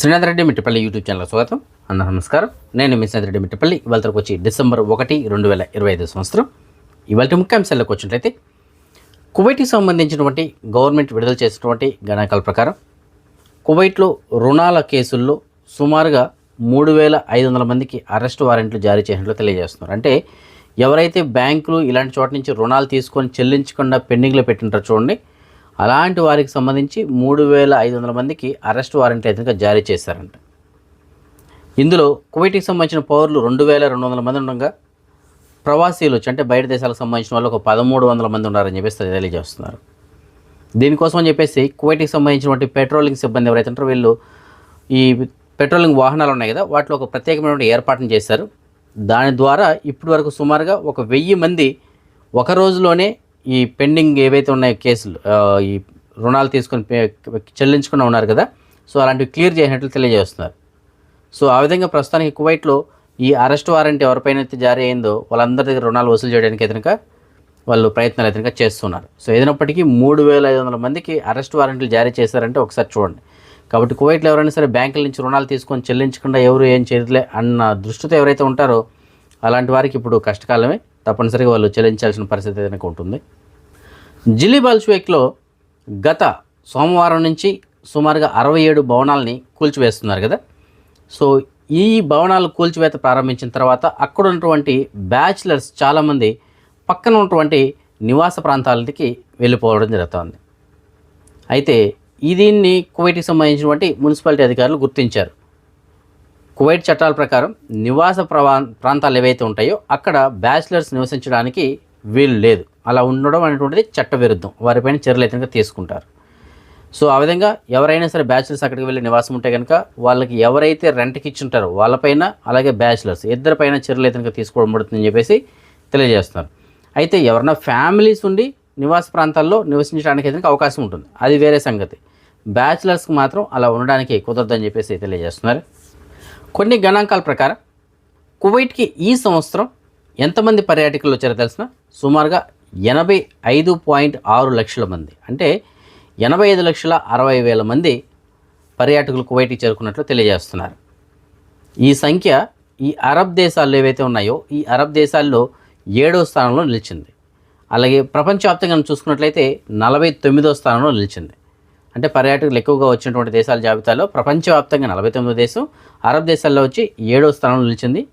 Srinath Reddy Mittapalli YouTube channel స్వాగతం. అన్న నమస్కారం. నేను మీ శ్రీనాథ్ రెడ్డి మిట్టపల్లి. ఇవాళకి వచ్చి డిసెంబర్ ఒకటి రెండు వేల ఇరవై ఐదు సంవత్సరం. ఇవాళ ముఖ్యాంశాల్లోకి వచ్చినట్లయితే కువైట్కి సంబంధించినటువంటి గవర్నమెంట్ విడుదల చేసినటువంటి గణాంకాల ప్రకారం కువైట్లో రుణాల కేసుల్లో సుమారుగా మూడు వేల ఐదు వందల మందికి అరెస్ట్ వారెంట్లు జారీ చేసినట్లు తెలియజేస్తున్నారు. అంటే ఎవరైతే బ్యాంకులు ఇలాంటి చోట నుంచి రుణాలు తీసుకొని చెల్లించకుండా పెండింగ్లో పెట్టింటారో చూడండి అలాంటి వారికి సంబంధించి మూడు వేల ఐదు వందల మందికి అరెస్ట్ వారెంట్ అయితే జారీ చేశారంట. ఇందులో కువైట్కి సంబంధించిన పౌరులు రెండు వేల రెండు వందల మంది ఉండగా ప్రవాసీలు అంటే బయట దేశాలకు సంబంధించిన వాళ్ళు ఒక పదమూడు వందల మంది ఉన్నారని చెప్పేసి తెలియజేస్తున్నారు. దీనికోసం అని చెప్పేసి కువైట్కి సంబంధించినటువంటి పెట్రోలింగ్ సిబ్బంది ఎవరైతే ఉంటారో వీళ్ళు ఈ పెట్రోలింగ్ వాహనాలు ఉన్నాయి కదా వాటిలో ఒక ప్రత్యేకమైనటువంటి ఏర్పాటును చేశారు. దాని ద్వారా ఇప్పటి వరకు సుమారుగా ఒక వెయ్యి మంది ఒక రోజులోనే ఈ పెండింగ్ ఏవైతే ఉన్నాయో కేసులు ఈ రుణాలు తీసుకొని చెల్లించుకుని చెల్లించకుండా ఉన్నారు కదా సో అలాంటివి క్లియర్ చేసినట్లు తెలియజేస్తున్నారు. సో ఆ విధంగా ప్రస్తుతానికి కువైట్లో ఈ అరెస్ట్ వారెంట్ ఎవరిపైన అయితే జారీ అయిందో వాళ్ళందరి దగ్గర రుణాలు వసూలు చేయడానికి ఎదురుక వాళ్ళు ప్రయత్నాలు ఎదురుగా చేస్తున్నారు. సో ఏదైనప్పటికీ మూడు వేల ఐదు వందల మందికి అరెస్ట్ వారెంట్లు జారీ చేశారంటే ఒకసారి చూడండి. కాబట్టి కువైట్లో ఎవరైనా సరే బ్యాంకుల నుంచి రుణాలు తీసుకొని చెల్లించకుండా ఎవరు ఏం చేయట్లే అన్న దృష్టితో ఎవరైతే ఉంటారో అలాంటి వారికి ఇప్పుడు కష్టకాలమే తప్పనిసరిగా వాళ్ళు చెల్లించాల్సిన పరిస్థితి ఏదైనా ఉంటుంది. జిల్లీ బాల్స్వేక్లో గత సోమవారం నుంచి సుమారుగా అరవై ఏడు భవనాలని కూల్చివేస్తున్నారు కదా. సో ఈ భవనాలు కూల్చివేత ప్రారంభించిన తర్వాత అక్కడ ఉన్నటువంటి బ్యాచిలర్స్ చాలామంది పక్కన ఉన్నటువంటి నివాస ప్రాంతాలకి వెళ్ళిపోవడం జరుగుతుంది. అయితే ఈ దీన్ని కువైట్కి సంబంధించినటువంటి మున్సిపాలిటీ అధికారులు గుర్తించారు. కువైట్ చట్టాల ప్రకారం నివాస ప్రవా ప్రాంతాలు ఏవైతే ఉంటాయో అక్కడ బ్యాచిలర్స్ నివసించడానికి వీలు లేదు. అలా ఉండడం అనేటువంటిది చట్ట విరుద్ధం వారిపైన చర్యలు అయితే తీసుకుంటారు. సో ఆ విధంగా ఎవరైనా సరే బ్యాచిలర్స్ అక్కడికి వెళ్ళి నివాసం ఉంటే కనుక వాళ్ళకి ఎవరైతే రెంట్కి ఇచ్చుంటారో వాళ్ళపైన అలాగే బ్యాచిలర్స్ ఇద్దరిపైన చర్యలు అయితే తీసుకోవడం పడుతుందని చెప్పేసి తెలియజేస్తున్నారు. అయితే ఎవరైనా ఫ్యామిలీస్ ఉండి నివాస ప్రాంతాల్లో నివసించడానికి అయితే అవకాశం ఉంటుంది. అది వేరే సంగతి. బ్యాచిలర్స్కి మాత్రం అలా ఉండడానికి కుదరదని చెప్పేసి తెలియజేస్తున్నారు. కొన్ని గణాంకాల ప్రకారం కువైట్కి ఈ సంవత్సరం ఎంతమంది పర్యాటకులు వచ్చారో తెలిసిన? సుమారుగా ఎనభై ఐదు పాయింట్ ఆరు లక్షల మంది. అంటే ఎనభై ఐదు లక్షల అరవై వేల మంది పర్యాటకులు కువైట్కి చేరుకున్నట్లు తెలియజేస్తున్నారు. ఈ సంఖ్య ఈ అరబ్ దేశాల్లో ఏవైతే ఉన్నాయో ఈ అరబ్ దేశాల్లో ఏడో స్థానంలో నిలిచింది. అలాగే ప్రపంచవ్యాప్తంగా చూసుకున్నట్లయితే నలభై తొమ్మిదో స్థానంలో నిలిచింది. అంటే పర్యాటకులు ఎక్కువగా వచ్చినటువంటి దేశాల జాబితాలో ప్రపంచవ్యాప్తంగా నలభై తొమ్మిదో దేశం అరబ్ దేశాల్లో వచ్చి ఏడో స్థానంలో నిలిచింది.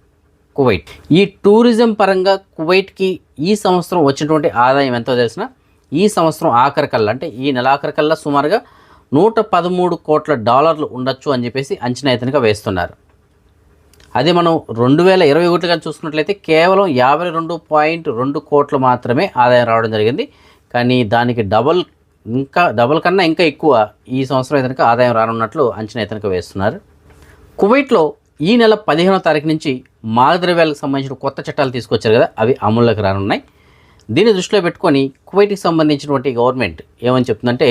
కువైట్. ఈ టూరిజం పరంగా కువైట్కి ఈ సంవత్సరం వచ్చినటువంటి ఆదాయం ఎంతో తెలిసిన? ఈ సంవత్సరం ఆఖరికల్లా అంటే ఈ నెలాఖరికల్లా సుమారుగా నూట పదమూడు కోట్ల డాలర్లు ఉండొచ్చు అని చెప్పేసి అంచనా ఎత్తునగా వేస్తున్నారు. అదే మనం రెండు వేల ఇరవై ఒకటిగా చూసుకున్నట్లయితే కేవలం యాభై రెండు పాయింట్ రెండు కోట్లు మాత్రమే ఆదాయం రావడం జరిగింది. కానీ దానికి డబల్ ఇంకా డబల్ కన్నా ఇంకా ఎక్కువ ఈ సంవత్సరం ఇతనికి ఆదాయం రానున్నట్లు అంచనా ఇతనికి వేస్తున్నారు. కువైట్లో ఈ నెల పదిహేనో తారీఖు నుంచి మాదద్రవ్యాలకు సంబంధించిన కొత్త చట్టాలు తీసుకొచ్చారు కదా అవి అమల్లోకి రానున్నాయి. దీన్ని దృష్టిలో పెట్టుకొని కువైట్కి సంబంధించినటువంటి గవర్నమెంట్ ఏమని చెప్తుందంటే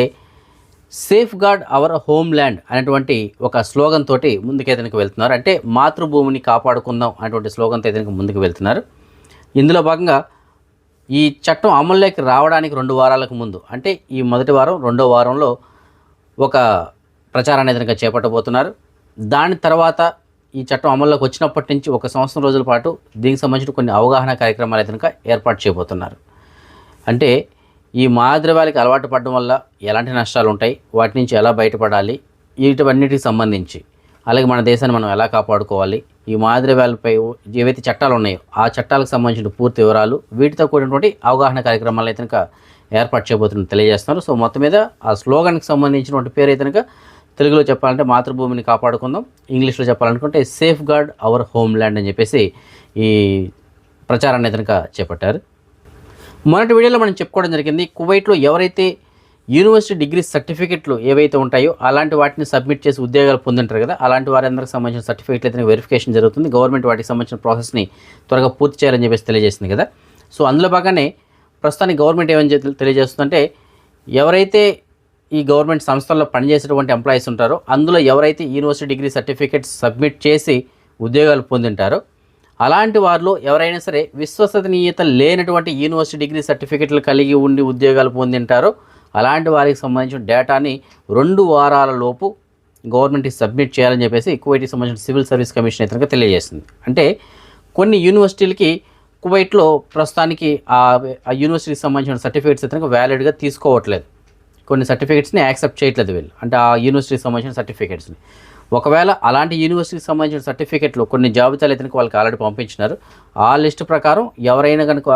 safeguard our homeland అనేటువంటి ఒక స్లోగన్ తోటి ముందుకేతనికి వెళ్తున్నారు. అంటే మాతృభూమిని కాపాడుకుందాం అనేటువంటి స్లోగన్తో ఇతనికి ముందుకు వెళ్తున్నారు. ఇందులో భాగంగా ఈ చట్టం అమల్లోకి రావడానికి రెండు వారాలకు ముందు అంటే ఈ మొదటి వారం రెండో వారంలో ఒక ప్రచారాన్ని ఇతనికి చేపట్టబోతున్నారు. దాని తర్వాత ఈ చట్టం అమల్లోకి వచ్చినప్పటి నుంచి ఒక సంవత్సరం రోజుల పాటు దీనికి సంబంధించిన కొన్ని అవగాహన కార్యక్రమాలు అయితే ఏర్పాటు చేయబోతున్నారు. అంటే ఈ మాద్రవ్యాలకి అలవాటు పడడం వల్ల ఎలాంటి నష్టాలు ఉంటాయి వాటి నుంచి ఎలా బయటపడాలి వీటివన్నిటికి సంబంధించి అలాగే మన దేశాన్ని మనం ఎలా కాపాడుకోవాలి ఈ మాద్రవ్యాలపై ఏవైతే చట్టాలు ఉన్నాయో ఆ చట్టాలకు సంబంధించిన పూర్తి వివరాలు వీటితో కూడినటువంటి అవగాహన కార్యక్రమాలు అయితే ఏర్పాటు చేయబోతున్నట్టు తెలియజేస్తున్నారు. సో మొత్తం మీద ఆ స్లోగన్కి సంబంధించినటువంటి పేరు అయితే తెలుగులో చెప్పాలంటే మాతృభూమిని కాపాడుకుందాం. ఇంగ్లీష్లో చెప్పాలనుకుంటే safeguard our homeland అని చెప్పేసి ఈ ప్రచారాన్ని కనుక చేపట్టారు. మొన్నటి వీడియోలో మనం చెప్పుకోవడం జరిగింది కువైట్లో ఎవరైతే యూనివర్సిటీ డిగ్రీ సర్టిఫికెట్లు ఏవైతే ఉంటాయో అలాంటి వాటిని సబ్మిట్ చేసి ఉద్యోగాలు పొందుంటారు కదా అలాంటి వారందరికి సంబంధించిన సర్టిఫికెట్లు అయితే వెరిఫికేషన్ జరుగుతుంది. గవర్నమెంట్ వాటికి సంబంధించిన ప్రాసెస్ని త్వరగా పూర్తి చేయాలని చెప్పేసి తెలియజేసింది కదా. సో అందులో భాగంగానే ప్రస్తుతానికి గవర్నమెంట్ ఏమని తెలియజేస్తుందంటే ఎవరైతే ఈ గవర్నమెంట్ సంస్థల్లో పనిచేసేటువంటి ఎంప్లాయీస్ ఉంటారో అందులో ఎవరైతే యూనివర్సిటీ డిగ్రీ సర్టిఫికేట్స్ సబ్మిట్ చేసి ఉద్యోగాలు పొందింటారో అలాంటి వారిలో ఎవరైనా సరే విశ్వసనీయత లేనటువంటి యూనివర్సిటీ డిగ్రీ సర్టిఫికెట్లు కలిగి ఉండి ఉద్యోగాలు పొందింటారో అలాంటి వారికి సంబంధించిన డేటాని రెండు వారాల లోపు గవర్నమెంట్కి సబ్మిట్ చేయాలని చెప్పేసి కువైట్కి సంబంధించిన సివిల్ సర్వీస్ కమిషన్ అయితే తెలియజేసింది. అంటే కొన్ని యూనివర్సిటీలకి కువైట్లో ప్రస్తుతానికి ఆ యూనివర్సిటీకి సంబంధించిన సర్టిఫికేట్స్ అయితే వ్యాలిడ్గా తీసుకోవట్లేదు. కొన్ని సర్టిఫికేట్స్ని యాక్సెప్ట్ చేయట్లేదు వీళ్ళు. అంటే ఆ యూనివర్సిటీకి సంబంధించిన సర్టిఫికేట్స్ని. ఒకవేళ అలాంటి యూనివర్సిటీకి సంబంధించిన సర్టిఫికేట్లు కొన్ని జాబితాలు అయితే వాళ్ళకి ఆల్రెడీ పంపించినారు. ఆ లిస్ట్ ప్రకారం ఎవరైనా కనుక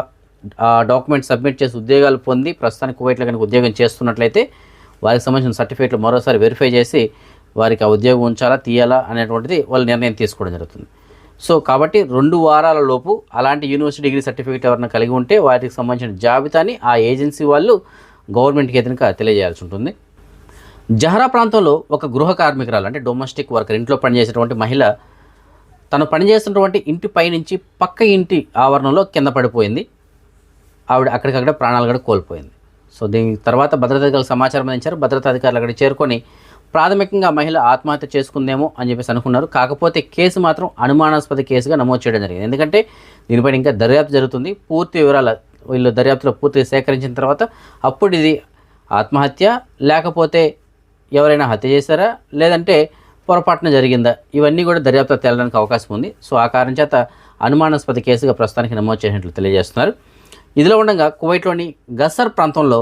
ఆ డాక్యుమెంట్ సబ్మిట్ చేసి ఉద్యోగాలు పొంది ప్రస్తుతానికి కువైట్లో కనుక ఉద్యోగం చేస్తున్నట్లయితే వారికి సంబంధించిన సర్టిఫికేట్లు మరోసారి వెరిఫై చేసి వారికి ఆ ఉద్యోగం ఉంచాలా తీయాలా అనేటువంటిది వాళ్ళు నిర్ణయం తీసుకోవడం జరుగుతుంది. సో కాబట్టి రెండు వారాల లోపు అలాంటి యూనివర్సిటీ డిగ్రీ సర్టిఫికేట్ ఎవరైనా కలిగి ఉంటే వాటికి సంబంధించిన జాబితాని ఆ ఏజెన్సీ వాళ్ళు గవర్నమెంట్కి ఎదురుగా తెలియజేయాల్సి ఉంటుంది. జహరా ప్రాంతంలో ఒక గృహ కార్మికురాలు అంటే డొమెస్టిక్ వర్కర్ ఇంట్లో పనిచేసేటువంటి మహిళ తను పనిచేస్తున్నటువంటి ఇంటి పైనుంచి పక్క ఇంటి ఆవరణలో కింద పడిపోయింది. ఆవిడ అక్కడికక్కడ ప్రాణాలు కూడా కోల్పోయింది. సో దీని తర్వాత భద్రతాధికారులకు సమాచారం అందించారు. భద్రతా అధికారులు అక్కడ చేరుకొని ప్రాథమికంగా మహిళ ఆత్మహత్య చేసుకుందేమో అని చెప్పేసి అనుకున్నారు. కాకపోతే కేసు మాత్రం అనుమానాస్పద కేసుగా నమోదు చేయడం జరిగింది. ఎందుకంటే దీనిపైన ఇంకా దర్యాప్తు జరుగుతుంది. పూర్తి వివరాలు వీళ్ళు దర్యాప్తులో పూర్తిగా సేకరించిన తర్వాత అప్పుడు ఇది ఆత్మహత్య లేకపోతే ఎవరైనా హత్య చేశారా? లేదంటే పొరపాటున జరిగిందా? ఇవన్నీ కూడా దర్యాప్తు తేలడానికి అవకాశం ఉంది. సో ఆ కారణం చేత అనుమానాస్పద కేసుగా ప్రస్తుతానికి నమోదు చేసినట్లు తెలియజేస్తున్నారు. ఇదిలో ఉండగా కువైట్లోని గసర్ ప్రాంతంలో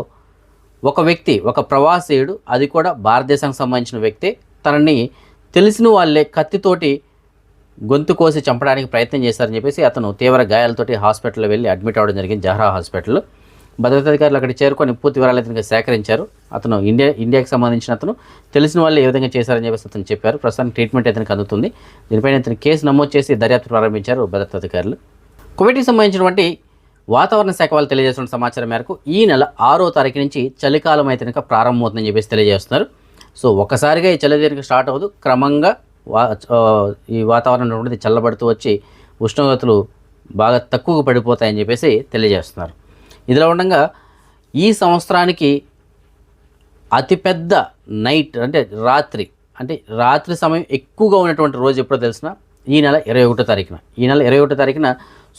ఒక వ్యక్తి ఒక ప్రవాసీయుడు అది కూడా భారతదేశానికి సంబంధించిన వ్యక్తి తనని తెలిసిన వాళ్ళే కత్తితోటి గొంతు కోసి చంపడానికి ప్రయత్నం చేశారని చెప్పేసి అతను తీవ్ర గాయాలతోటి హాస్పిటల్లో వెళ్ళి అడ్మిట్ అవ్వడం జరిగింది జహ్రా హాస్పిటల్ భద్రతాధికారులు అక్కడికి చేరుకొని పూర్తి వివరాలు అతనికి సేకరించారు. అతను ఇండియా ఇండియాకి సంబంధించిన అతను తెలిసిన వాళ్ళు ఏ విధంగా చేశారని చెప్పేసి అతను చెప్పారు. ప్రస్తుతానికి ట్రీట్మెంట్ అతనికి అందుతుంది. దీనిపైన అతను కేసు నమోదు చేసి దర్యాప్తు ప్రారంభించారు భద్రతాధికారులు కోవిడ్కి సంబంధించినటువంటి వాతావరణ శాఖ వాళ్ళు తెలియజేస్తున్న సమాచారం మేరకు ఈ నెల ఆరో తారీఖు నుంచి చలికాలం అయితే కనుక ప్రారంభమవుతుందని చెప్పేసి తెలియజేస్తున్నారు. సో ఒక్కసారిగా ఈ చలి దీనికి స్టార్ట్ అవ్వదు. క్రమంగా వా ఈ వాతావరణం ఉన్నది చల్లబడుతూ వచ్చి ఉష్ణోగ్రతలు బాగా తక్కువగా పడిపోతాయని చెప్పేసి తెలియజేస్తున్నారు. ఇదిలో ఉండగా ఈ సంవత్సరానికి అతిపెద్ద నైట్ అంటే రాత్రి అంటే రాత్రి సమయం ఎక్కువగా ఉన్నటువంటి రోజు ఎప్పుడో తెలిసిన ఈ నెల ఇరవై ఒకటో తారీఖున. ఈ నెల ఇరవై ఒకటో తారీఖున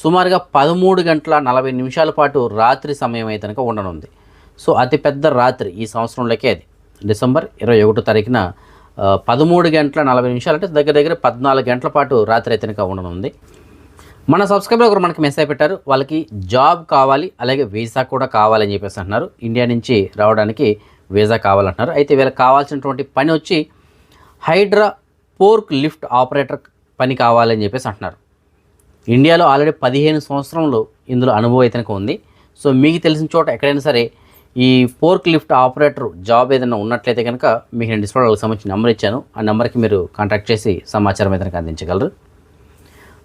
సుమారుగా పదమూడు గంటల నలభై నిమిషాల పాటు రాత్రి సమయం అయితే కనుక ఉండనుంది. సో అతిపెద్ద రాత్రి ఈ సంవత్సరంలోకే అది. డిసెంబర్ ఇరవై ఒకటో తారీఖున పదమూడు గంటల నలభై నిమిషాలు అంటే దగ్గర దగ్గర పద్నాలుగు గంటల పాటు రాత్రి అయితే ఉండనుంది. మన సబ్స్క్రైబర్ ఒకరు మనకి మెసేజ్ పెట్టారు వాళ్ళకి జాబ్ కావాలి అలాగే వీసా కూడా కావాలని చెప్పేసి అంటున్నారు. ఇండియా నుంచి రావడానికి వీసా కావాలంటున్నారు. అయితే వీళ్ళకి కావాల్సినటువంటి పని వచ్చి హైడ్రా పోర్క్ లిఫ్ట్ ఆపరేటర్ పని కావాలని చెప్పేసి అంటున్నారు. ఇండియాలో ఆల్రెడీ పదిహేను సంవత్సరంలో ఇందులో అనుభవం అయితే ఉంది. సో మీకు తెలిసిన చోట ఎక్కడైనా సరే ఈ ఫోర్క్ లిఫ్ట్ ఆపరేటర్ జాబ్ ఏదైనా ఉన్నట్లయితే కనుక మీకు నేను డిస్ప్లే వాళ్ళకి సంబంధించిన నెంబర్ ఇచ్చాను. ఆ నెంబర్కి మీరు కాంటాక్ట్ చేసి సమాచారం అయితే అందించగలరు.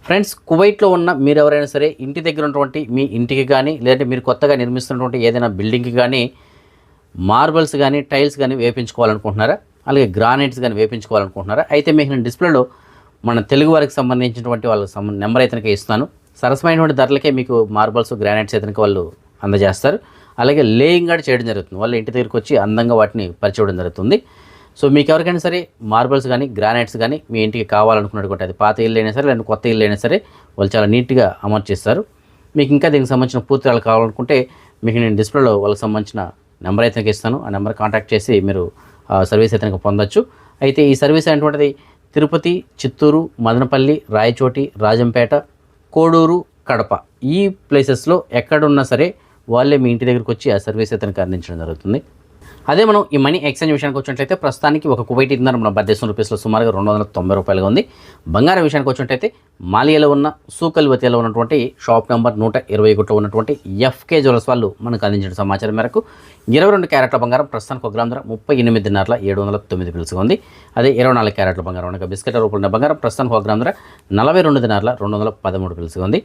ఫ్రెండ్స్ కువైట్లో ఉన్న మీరు ఎవరైనా సరే ఇంటి దగ్గర ఉన్నటువంటి మీ ఇంటికి కానీ లేదంటే మీరు కొత్తగా నిర్మిస్తున్నటువంటి ఏదైనా బిల్డింగ్కి కానీ మార్బల్స్ కానీ టైల్స్ కానీ వేపించుకోవాలనుకుంటున్నారా? అలాగే గ్రానైట్స్ కానీ వేపించుకోవాలనుకుంటున్నారా? అయితే మీకు నేను డిస్ప్లేలో మన తెలుగు వారికి సంబంధించినటువంటి వాళ్ళ సంబంధ నెంబర్ అయితే ఇస్తాను సరసమైనటువంటి ధరలకే మీకు మార్బల్స్ గ్రానైట్స్ అయితే వాళ్ళు అందజేస్తారు. అలాగే లేయింగ్ కూడా చేయడం జరుగుతుంది. వాళ్ళు ఇంటి దగ్గరికి వచ్చి అందంగా వాటిని పరిచేయడం జరుగుతుంది. సో మీకు ఎవరికైనా సరే మార్బల్స్ కానీ గ్రానైట్స్ కానీ మీ ఇంటికి కావాలనుకున్నటువంటి అది పాత ఇల్లు అయినా సరే లేదా కొత్త ఇల్లు అయినా సరే వాళ్ళు చాలా నీట్గా అమర్చిస్తారు మీకు ఇంకా దీనికి సంబంధించిన పూర్తి కావాలనుకుంటే మీకు నేను డిస్ప్లేలో వాళ్ళకి సంబంధించిన నెంబర్ అయితే ఇస్తాను. ఆ నెంబర్ కాంటాక్ట్ చేసి మీరు ఆ సర్వీస్ అయితే పొందొచ్చు. అయితే ఈ సర్వీస్ అనేటువంటిది తిరుపతి చిత్తూరు మదనపల్లి రాయచోటి రాజంపేట కోడూరు కడప. ఈ ప్లేసెస్లో ఎక్కడున్నా సరే వాళ్ళే మీ ఇంటి దగ్గరికి వచ్చి ఆ సర్వీస్ అతనికి అందించడం జరుగుతుంది. అదే మనం ఈ మనీ ఎక్స్చేంజ్ విషయానికి వచ్చినట్లయితే ప్రస్తుతానికి ఒక కువైట్ ఇంధనం మన భారతదేశం రూపీస్లో సుమారుగా రెండు వందల తొంభై రూపాయలుగా ఉంది. బంగారం విషయానికి వచ్చినట్లయితే మాలియాలో ఉన్న సూకల్వతిలో ఉన్నటువంటి షాప్ నెంబర్ నూట ఇరవై ఒకటిలో ఉన్నటువంటి ఎఫ్కే జ్యువెల్స్ వాళ్ళు మనకు అందించిన సమాచారం మేరకు ఇరవై రెండు క్యారెట్ల బంగారం ప్రస్తుతానికి ఒక గ్రామ ధర ముప్పై ఎనిమిదిన్నరల ఏడు వందల తొమ్మిది పిలుసుగా ఉంది. అదే ఇరవై నాలుగు క్యారెట్ల బంగారం అనగా బిస్కెట్ రూపంలో బంగారం ప్రస్తుతానికి ఒక గ్రామ ధర నలభై రెండు దినార్ల రెండు వందల పదమూడు పిలుసుగా ఉంది.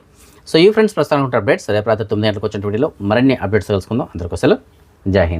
సో ఈ ఫ్రెండ్స్ ప్రస్తుతానికి అప్డేట్స్ రేపు రాత్రి తొమ్మిది గంటలకు వచ్చిన వీడియోలో మరిన్ని అప్డేట్స్ తెలుసుకుందాం. అందరికోసం జై హింద్.